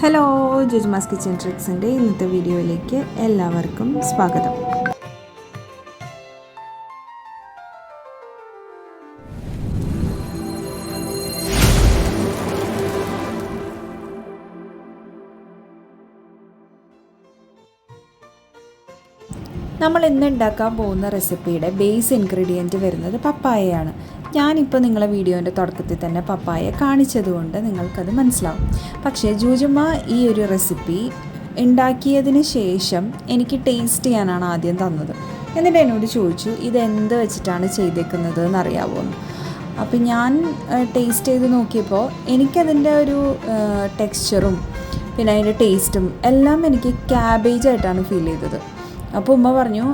Hello ജുജ്മാസ് kitchen ട്രിക്സിന്റെ ഇന്നത്തെ വീഡിയോയിലേക്ക് എല്ലാവർക്കും സ്വാഗതം. നമ്മൾ ഇന്ന് ഉണ്ടാക്കാൻ പോകുന്ന റെസിപ്പിയുടെ ബേസ് ഇൻഗ്രീഡിയന്റ് വരുന്നത് പപ്പായയാണ്. ഞാനിപ്പോൾ നിങ്ങളെ വീഡിയോന്റെ തുടക്കത്തിൽ തന്നെ പപ്പായ കാണിച്ചതുകൊണ്ട് നിങ്ങൾക്കത് മനസ്സിലാവും. പക്ഷേ ജൂജമ്മ ഈ ഒരു റെസിപ്പി ഉണ്ടാക്കിയതിന് ശേഷം എനിക്ക് ടേസ്റ്റ് ചെയ്യാനാണ് ആദ്യം തന്നത്. എന്നിട്ട് എന്നോട് ചോദിച്ചു ഇതെന്ത് വെച്ചിട്ടാണ് ചെയ്തേക്കുന്നത് എന്നറിയാവോ എന്ന് അപ്പം ഞാൻ ടേസ്റ്റ് ചെയ്ത് നോക്കിയപ്പോൾ എനിക്കതിന്റെ ഒരു ടെക്സ്ചറും പിന്നെ അതിന്റെ ടേസ്റ്റും എല്ലാം എനിക്ക് ക്യാബേജായിട്ടാണ് ഫീൽ ചെയ്തത്. അപ്പോൾ ഉമ്മ പറഞ്ഞു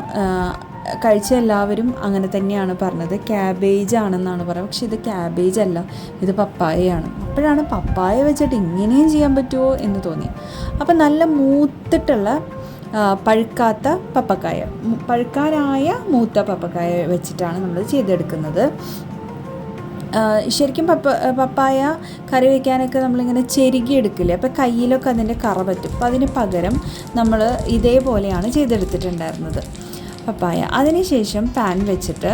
കഴിച്ച എല്ലാവരും അങ്ങനെ തന്നെയാണ് പറഞ്ഞത്. ക്യാബേജ് ആണെന്നാണ് പറയുന്നത് പക്ഷേ ഇത് ക്യാബേജ് അല്ല. ഇത് പപ്പായയാണ്. അപ്പോഴാണ് പപ്പായ വെച്ചിട്ട് ഇങ്ങനെയും ചെയ്യാൻ പറ്റുമോ എന്ന് തോന്നി അപ്പം നല്ല മൂത്തിട്ടുള്ള പഴുക്കാത്ത പപ്പക്കായ. പഴുക്കാരായ മൂത്ത പപ്പക്കായ വെച്ചിട്ടാണ് നമ്മൾ ചെയ്തെടുക്കുന്നത്. ശരിക്കും പപ്പ പപ്പായ കറി വയ്ക്കാനൊക്കെ നമ്മളിങ്ങനെ ചെരുകി എടുക്കില്ലേ? അപ്പോൾ കയ്യിലൊക്കെ അതിന്റെ കറ പറ്റും. അപ്പോൾ അതിന് പകരം നമ്മൾ ഇതേപോലെയാണ് ചെയ്തെടുത്തിട്ടുണ്ടായിരുന്നത്. പപ്പായ. അതിനുശേഷം പാൻ വെച്ചിട്ട്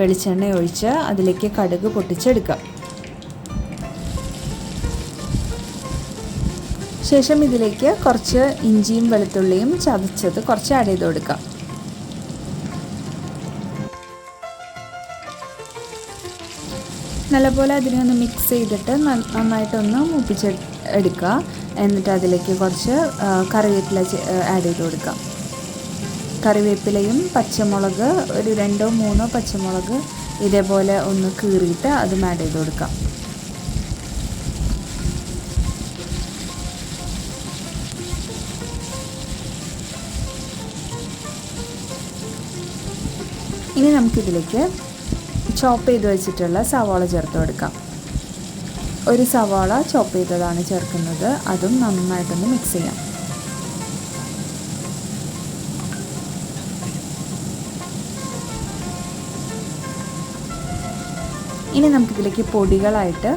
വെളിച്ചെണ്ണ ഒഴിച്ച് അതിലേക്ക് കടുക് പൊട്ടിച്ചെടുക്കാം ശേഷം ഇതിലേക്ക് കുറച്ച് ഇഞ്ചിയും വെളുത്തുള്ളിയും ചതച്ചത് കുറച്ച് ആഡ് ചെയ്ത് കൊടുക്കാം നല്ലപോലെ അതിനെ ഒന്ന് മിക്സ് ചെയ്തിട്ട് നന്നായിട്ടൊന്ന് മൂപ്പിച്ച് എടുക്കുക. എന്നിട്ട് അതിലേക്ക് കുറച്ച് കറിവേപ്പില ആഡ് ചെയ്ത് കൊടുക്കാം കറിവേപ്പിലയും പച്ചമുളക് ഒരു രണ്ടോ മൂന്നോ പച്ചമുളക് ഇതേപോലെ ഒന്ന് കീറിയിട്ട് അതും ആഡ് ചെയ്ത് കൊടുക്കാം. ഇനി നമുക്കിതിലേക്ക് ചോപ്പ് ചെയ്ത് വെച്ചിട്ടുള്ള സവാള ചേർത്ത് കൊടുക്കാം. ഒരു സവാള ചോപ്പ് ചെയ്തതാണ് ചേർക്കുന്നത്. അതും നന്നായിട്ടൊന്ന് മിക്സ് ചെയ്യാം. ഇനി നമുക്കിതിലേക്ക് പൊടികളായിട്ട്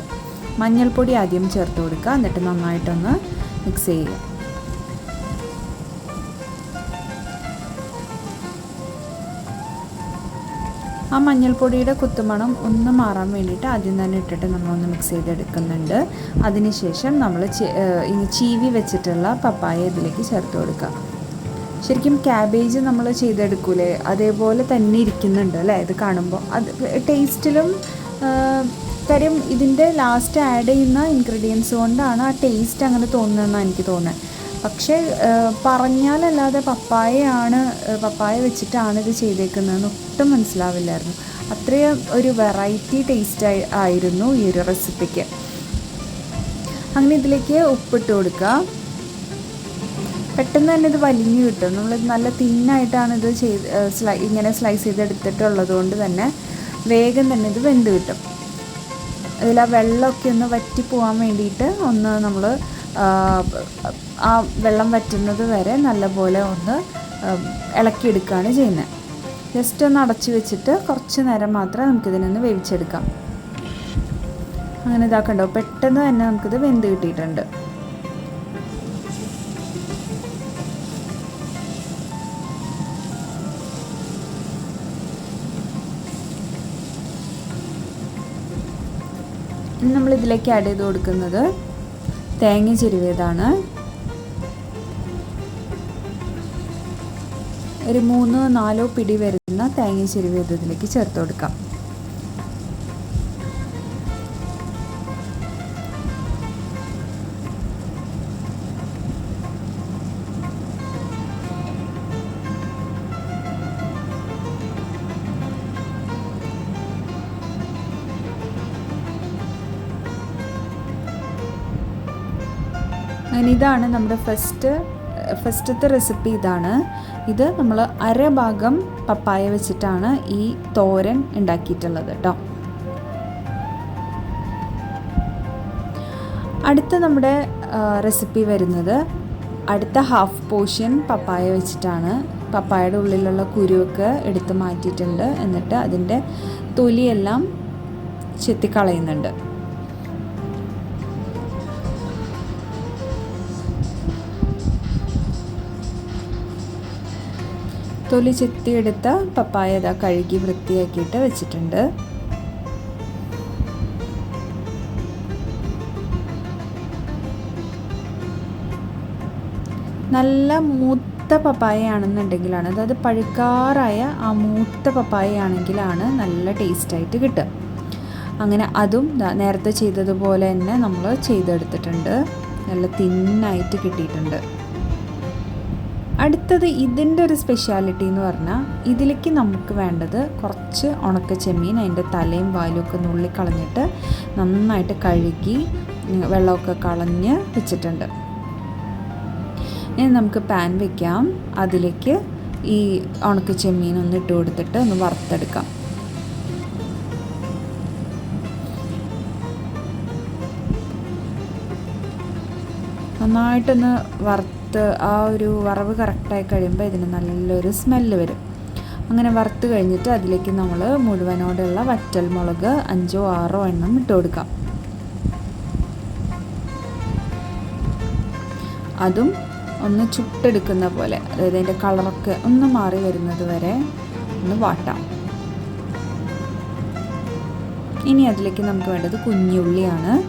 മഞ്ഞൾപ്പൊടി ആദ്യം ചേർത്ത് കൊടുക്കുക. എന്നിട്ട് നന്നായിട്ടൊന്ന് മിക്സ് ചെയ്യുക. ആ മഞ്ഞൾപ്പൊടിയുടെ കുത്തുമണം ഒന്ന് മാറാൻ വേണ്ടിയിട്ട് ആദ്യം തന്നെ ഇട്ടിട്ട് നമ്മളൊന്ന് മിക്സ് ചെയ്തെടുക്കുന്നുണ്ട്. അതിനുശേഷം നമ്മൾ ഇനി ചീവി വെച്ചിട്ടുള്ള പപ്പായ ഇതിലേക്ക് ചേർത്ത് കൊടുക്കുക. ശരിക്കും ക്യാബേജ് നമ്മൾ ചെയ്തെടുക്കൂലേ? അതേപോലെ തന്നെ ഇരിക്കുന്നുണ്ട് അല്ലേ? ഇത് കാണുമ്പോൾ അത് ടേസ്റ്റിലും കാര്യം ഇതിന്റെ ലാസ്റ്റ് ആഡ് ചെയ്യുന്ന ഇൻഗ്രീഡിയൻസ് കൊണ്ടാണ് ആ ടേസ്റ്റ് അങ്ങനെ തോന്നുന്നതെന്നാണ് എനിക്ക് തോന്നുന്നത്. പക്ഷേ പറഞ്ഞാലല്ലാതെ പപ്പായയാണ് പപ്പായ വെച്ചിട്ടാണ് ഇത് ചെയ്തേക്കുന്നതെന്ന് ഒട്ടും മനസ്സിലാവില്ലായിരുന്നു. അത്രയും ഒരു വെറൈറ്റി ടേസ്റ്റ് ആയിരുന്നു ഈ ഒരു റെസിപ്പിക്ക് അങ്ങനെ ഇതിലേക്ക് ഉപ്പിട്ട് കൊടുക്കുക. പെട്ടെന്ന് തന്നെ ഇത് വലിഞ്ഞു കിട്ടും. നമ്മൾ നല്ല തിന്നായിട്ടാണ് ഇത് ചെയ്ത് ഇങ്ങനെ സ്ലൈസ് ചെയ്തെടുത്തിട്ടുള്ളത് കൊണ്ട് തന്നെ വേഗം തന്നെ ഇത് വെന്ത് കിട്ടും. അതിൽ ആ വെള്ളമൊക്കെ ഒന്ന് വറ്റി പോകാൻ വേണ്ടിയിട്ട് ഒന്ന് നമ്മൾ ആ വെള്ളം വറ്റുന്നത് വരെ നല്ലപോലെ ഒന്ന് ഇളക്കിയെടുക്കുകയാണ് ചെയ്യുന്നത്. ജസ്റ്റ് ഒന്ന് അടച്ചു വെച്ചിട്ട് കുറച്ച് നേരം മാത്രമേ നമുക്കിതിനൊന്ന് വേവിച്ചെടുക്കാം. അങ്ങനെ ഇതാക്കണ്ടോ? പെട്ടെന്ന് തന്നെ നമുക്കിത് വെന്ത് കിട്ടിയിട്ടുണ്ട്. ഇനി നമ്മൾ ഇതിലേക്ക് ആഡ് ചെയ്ത് കൊടുക്കുന്നത് തേങ്ങ ചെരുവേതാണ് ഒരു മൂന്നോ നാലോ പിടി വരുന്ന തേങ്ങ ചെരുവേത് ഇതിലേക്ക് ചേർത്ത് കൊടുക്കാം. അങ്ങനെ ഇതാണ് നമ്മുടെ ഫസ്റ്റ് ഫസ്റ്റത്തെ റെസിപ്പി ഇതാണ്. ഇത് നമ്മൾ അരഭാഗം പപ്പായ വെച്ചിട്ടാണ് ഈ തോരൻ ഉണ്ടാക്കിയിട്ടുള്ളത് കേട്ടോ അടുത്ത നമ്മുടെ റെസിപ്പി വരുന്നത് അടുത്ത ഹാഫ് പോർഷൻ പപ്പായ വെച്ചിട്ടാണ്. പപ്പായയുടെ ഉള്ളിലുള്ള കുരുവൊക്കെ എടുത്ത് മാറ്റിയിട്ടുണ്ട്. എന്നിട്ട് അതിന്റെ തൊലിയെല്ലാം ചെത്തിക്കളയുന്നുണ്ട്. തൊലി ചെത്തിയെടുത്ത പപ്പായ ഇതാ കഴുകി വൃത്തിയാക്കിയിട്ട് വെച്ചിട്ടുണ്ട്. നല്ല മൂത്ത പപ്പായ ആണെന്നുണ്ടെങ്കിലാണ് അതായത് പഴുക്കാറായ ആ മൂത്ത പപ്പായ ആണെങ്കിലാണ് നല്ല ടേസ്റ്റായിട്ട് കിട്ടുക. അങ്ങനെ അതും നേരത്തെ ചെയ്തതുപോലെ തന്നെ നമ്മൾ ചെയ്തെടുത്തിട്ടുണ്ട്. നല്ല തിന്നായിട്ട് കിട്ടിയിട്ടുണ്ട്. അടുത്തത് ഇതിന്റെ ഒരു സ്പെഷ്യാലിറ്റി എന്ന് പറഞ്ഞാൽ ഇതിലേക്ക് നമുക്ക് വേണ്ടത് കുറച്ച് ഉണക്ക ചെമ്മീൻ അതിന്റെ തലയും വാലും ഒക്കെ നുള്ളി കളഞ്ഞിട്ട് നന്നായിട്ട് കഴുകി വെള്ളമൊക്കെ കളഞ്ഞ് വെച്ചിട്ടുണ്ട്. ഇനി നമുക്ക് പാൻ വെക്കാം. അതിലേക്ക് ഈ ഉണക്ക ചെമ്മീൻ ഒന്ന് ഇട്ട് കൊടുത്തിട്ട് ഒന്ന് വറുത്തെടുക്കാം. നന്നായിട്ടൊന്ന് വറുത്ത് ആ ഒരു വറവ് കറക്റ്റായി കഴിയുമ്പോൾ ഇതിന് നല്ലൊരു സ്മെല്ല് വരും. അങ്ങനെ വറുത്ത് കഴിഞ്ഞിട്ട് അതിലേക്ക് നമ്മൾ മുഴുവനോടുള്ള വറ്റൽ മുളക് അഞ്ചോ ആറോ എണ്ണം ഇട്ട് കൊടുക്കാം. അതും ഒന്ന് ചുട്ടെടുക്കുന്ന പോലെ അതായത് അതിന്റെ കളറൊക്കെ ഒന്ന് മാറി വരുന്നത് വരെ ഒന്ന് വാട്ടാം. ഇനി അതിലേക്ക് നമുക്ക് വേണ്ടത് കുഞ്ഞുള്ളിയാണ്.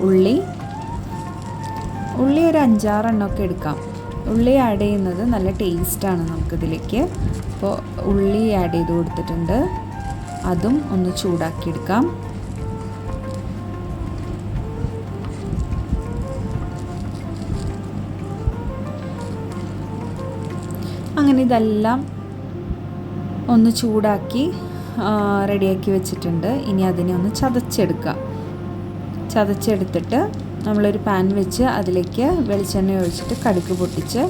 ഉള്ളി. ഉള്ളി ഒരു അഞ്ചാറെണ്ണമൊക്കെ എടുക്കാം. ഉള്ളി ആഡ് ചെയ്യുന്നത് നല്ല ടേസ്റ്റാണ് നമുക്കിതിലേക്ക്. അപ്പോൾ ഉള്ളി ആഡ് ചെയ്ത് കൊടുത്തിട്ടുണ്ട്. അതും ഒന്ന് ചൂടാക്കിയെടുക്കാം. അങ്ങനെ ഇതെല്ലാം ഒന്ന് ചൂടാക്കി റെഡിയാക്കി വെച്ചിട്ടുണ്ട്. ഇനി അതിനെ ഒന്ന് ചതച്ചെടുക്കാം. ചതച്ചെടുത്തിട്ട് നമ്മളൊരു പാൻ വെച്ച് അതിലേക്ക് വെളിച്ചെണ്ണ ഒഴിച്ചിട്ട് കടുക്ക് പൊട്ടിച്ച്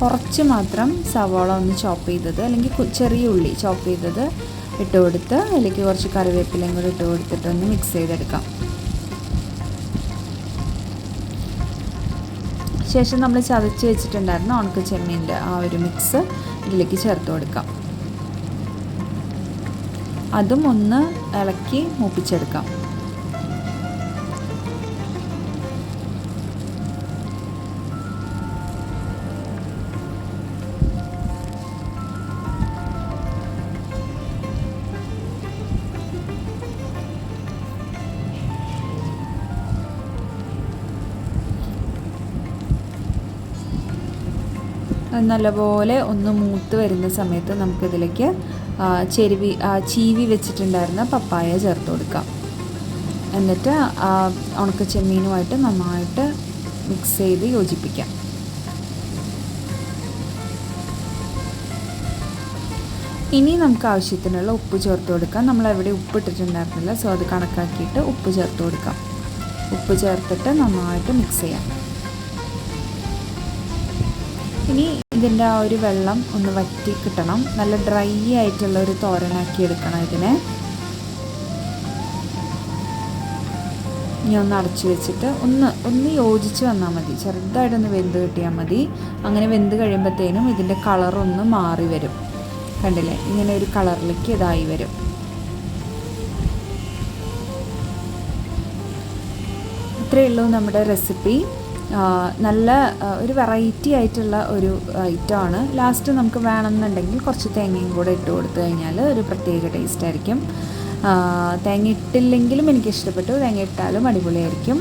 കുറച്ച് മാത്രം സവാള ഒന്ന് ചോപ്പ് ചെയ്തത് അല്ലെങ്കിൽ ചെറിയ ഉള്ളി ചോപ്പ് ചെയ്തത് ഇട്ട് കൊടുത്ത് അതിലേക്ക് കുറച്ച് കറിവേപ്പിലയും കൂടി ഇട്ട് കൊടുത്തിട്ട് ഒന്ന് മിക്സ് ചെയ്തെടുക്കാം. ശേഷം നമ്മൾ ചതച്ച് വെച്ചിട്ടുണ്ടായിരുന്ന ഉണക്ക ചെമ്മീന്റെ ആ ഒരു മിക്സ് ഇതിലേക്ക് ചേർത്ത് കൊടുക്കാം. അതും ഒന്ന് ഇളക്കി മൂപ്പിച്ചെടുക്കാം. നല്ലപോലെ ഒന്ന് മൂത്ത് വരുന്ന സമയത്ത് നമുക്കിതിലേക്ക് ചെരുവി ചീവി വെച്ചിട്ടുണ്ടായിരുന്ന പപ്പായ ചേർത്ത് കൊടുക്കാം. എന്നിട്ട് ഉണക്ക ചെമ്മീനുമായിട്ട് നന്നായിട്ട് മിക്സ് ചെയ്ത് യോജിപ്പിക്കാം. ഇനി നമുക്ക് ആവശ്യത്തിനുള്ള ഉപ്പ് ചേർത്ത് കൊടുക്കാം. നമ്മൾ എവിടെ ഉപ്പ് ഇട്ടിട്ടുണ്ടായിരുന്നില്ല സോ അത് കണക്കാക്കിയിട്ട് ഉപ്പ് ചേർത്ത് കൊടുക്കാം. ഉപ്പ് ചേർത്തിട്ട് നന്നായിട്ട് മിക്സ് ചെയ്യാം. ഇനി ഇതിന്റെ ആ ഒരു വെള്ളം ഒന്ന് വറ്റി കിട്ടണം. നല്ല ഡ്രൈ ആയിട്ടുള്ള ഒരു തോരനാക്കി എടുക്കണം ഇതിനെ. ഇനി ഒന്ന് അടച്ചു വെച്ചിട്ട് ഒന്ന് ഒന്ന് യോജിച്ച് വന്നാൽ മതി. ചെറുതായിട്ടൊന്ന് വെന്ത് കിട്ടിയാൽ മതി. അങ്ങനെ വെന്ത് കഴിയുമ്പോഴത്തേനും ഇതിന്റെ കളറൊന്ന് മാറി വരും. കണ്ടില്ലേ? ഇങ്ങനെ ഒരു കളറിലേക്ക് ഇതായി വരും. ഇത്രയേ ഉള്ളൂ നമ്മുടെ റെസിപ്പി. നല്ല ഒരു വെറൈറ്റി ആയിട്ടുള്ള ഒരു ഐറ്റമാണ് ലാസ്റ്റ് നമുക്ക് വേണമെന്നുണ്ടെങ്കിൽ കുറച്ച് തേങ്ങയും കൂടെ ഇട്ട് കൊടുത്തു കഴിഞ്ഞാൽ ഒരു പ്രത്യേക ടേസ്റ്റ് ആയിരിക്കും. തേങ്ങ ഇട്ടില്ലെങ്കിലും എനിക്ക് ഇഷ്ടപ്പെട്ടു തേങ്ങ ഇട്ടാലും അടിപൊളിയായിരിക്കും.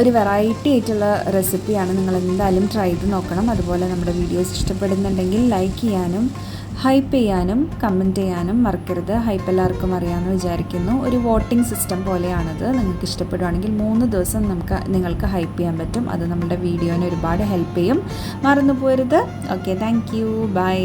ഒരു വെറൈറ്റി ആയിട്ടുള്ള റെസിപ്പിയാണ് നിങ്ങൾ എന്തായാലും ട്രൈ ചെയ്ത് നോക്കണം. അതുപോലെ നമ്മുടെ വീഡിയോസ് ഇഷ്ടപ്പെടുന്നുണ്ടെങ്കിൽ ലൈക്ക് ചെയ്യാനും ഹൈപ്പ് ചെയ്യാനും കമന്റ് ചെയ്യാനും മറക്കരുത്. ഹൈപ്പ് എല്ലാവർക്കും അറിയാമെന്ന് വിചാരിക്കുന്നു. ഒരു വോട്ടിംഗ് സിസ്റ്റം പോലെയാണത്. നിങ്ങൾക്ക് ഇഷ്ടപ്പെടുവാണെങ്കിൽ മൂന്ന് ദിവസം നമുക്ക് നിങ്ങൾക്ക് ഹൈപ്പ് ചെയ്യാൻ പറ്റും. അത് നമ്മുടെ വീഡിയോനെ ഒരുപാട് ഹെൽപ്പ് ചെയ്യും. മറന്നു പോരുത് ഓക്കെ താങ്ക് യു ബൈ